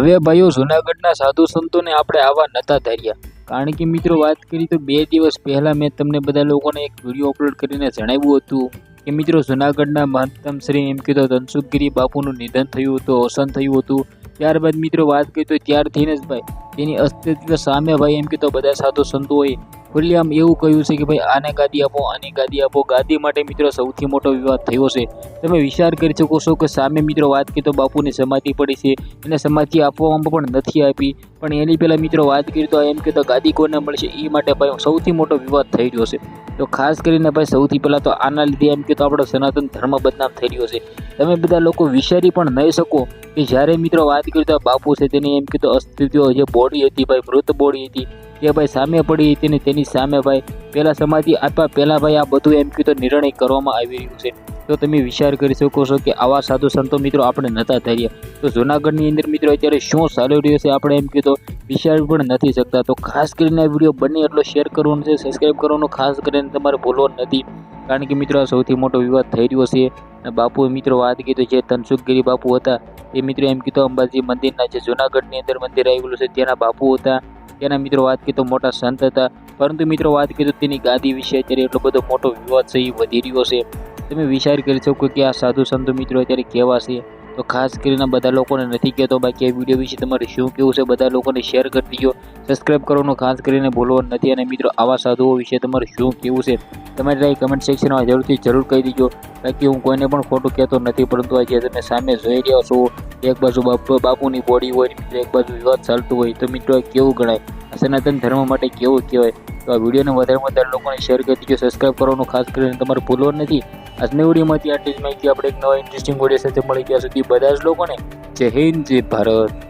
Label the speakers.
Speaker 1: હવે ભાઈઓ, જુનાગઢના સાધુ સંતોને આપણે આવા નતા ધાર્યા. કારણ કે મિત્રો, વાત કરી તો બે દિવસ પહેલાં મેં તમને બધા લોકોને એક વીડિયો અપલોડ કરીને જણાવ્યું હતું કે મિત્રો, જુનાગઢના મહત્તમ શ્રી એમ કીધો, ધનસુખગીરી બાપુનું નિધન થયું હતું, અવસાન થયું હતું. ત્યારબાદ મિત્રો, વાત કરી તો ત્યારથી જ ભાઈ, તેની અસ્તિત્વ સામે ભાઈ એમ કીધો, બધા સાધુ સંતોએ ખુલ્લેઆમ એવું કહ્યું છે કે ભાઈ આને ગાદી આપો, આની ગાદી આપો. ગાદી માટે મિત્રો સૌથી મોટો વિવાદ થયો છે. તમે વિચાર કરી શકો છો કે સામે મિત્રો વાત કે તો બાપુની સમાધિ પડી છે. એને સમાધિ આપવામાં પણ નથી આપી. પણ એની પહેલાં મિત્રો વાત કરી તો એમ કે તો ગાદી કોને મળશે એ માટે ભાઈ સૌથી મોટો વિવાદ થઈ રહ્યો છે. તો ખાસ કરીને ભાઈ સૌથી પહેલાં તો આના લીધે એમ કે તો આપણો સનાતન ધર્મ બદનામ થઈ રહ્યો છે. તમે બધા લોકો વિચારી પણ નહીં શકો કે જ્યારે મિત્રો વાત કરી તો બાપુ છે તેની એમ કે તો અસ્તિત્વ જે બોડી હતી ભાઈ મૃત બોડી હતી તે ભાઈ સામે પડી હતી ને તેની સામે ભાઈ, પહેલાં સમાધિ આપવા પહેલાં ભાઈ આ બધું એમ કીધું નિર્ણય કરવામાં આવી રહ્યું છે. તો તમે વિચાર કરી શકો છો કે આવા સાધુ સંતો મિત્રો આપણે નતા ધાર્યા તો જૂનાગઢની અંદર મિત્રો અત્યારે શું ચાલી રહ્યું છે આપણે એમ કીધું, વિચાર પણ નથી શકતા. તો ખાસ કરીને આ વીડિયો બને એટલો શેર કરવાનો છે સબસ્ક્રાઈબ કરવાનો, ખાસ કરીને તમારે ભૂલવો નથી. કારણ કે મિત્રો આ સૌથી મોટો વિવાદ થઈ રહ્યો છે. અને બાપુએ મિત્રો વાત કીધું જે ધનસુખગીરી બાપુ હતા, એ મિત્રો એમ કીધું, અંબાજી મંદિરના જે જૂનાગઢની અંદર મંદિર આવેલું છે, ત્યાંના બાપુ હતા. તેના મિત્રો વાત કીધું મોટા સંત હતા. પરંતુ મિત્રો વાત કીધું, તેની ગાદી વિશે અત્યારે એટલો બધો મોટો વિવાદ છે, એ વધી રહ્યો છે. તમે વિચાર કરી શકો કે આ સાધુ સંતો મિત્રો અત્યારે કેવા છે? તો ખાસ કરીને બધા લોકોને નથી કહેતો બાકી આ વીડિયો વિશે તમારે શું કેવું છે બધા લોકોને શેર કરી દીજો. સબસ્ક્રાઈબ કરવાનું ખાસ કરીને ભૂલવાનું નથી અને મિત્રો આવા સાધુઓ વિશે તમારે શું કેવું છે? તમારે ત્યાં કમેન્ટ સેક્શનમાં જરૂરથી જરૂર કહી દીજો. બાકી હું કોઈને પણ ખોટું કહેતો નથી પરંતુ આજે તમે સામે જોઈ રહ્યા છો. એક બાજુ બાપુ બાપુની બોડી હોય મિત્રો એક બાજુ વિવાદ ચાલતું હોય તો મિત્રો કેવું ગણાય? સનાતન ધર્મ માટે કેવું કહેવાય? તો આ વિડીયોને વધારે વધારે લોકોને શેર કરી દીજો. સબસ્ક્રાઈબ કરવાનું ખાસ કરીને તમારે ભૂલવાનું નથી. આજની વિડીયોમાંથી આટલી જ માહિતી. આપણે એક નવા ઇન્ટરેસ્ટિંગ વીડિયો સાથે મળી. ગયા સુધી બધા જ લોકોને જય હિન્દ, જય ભારત.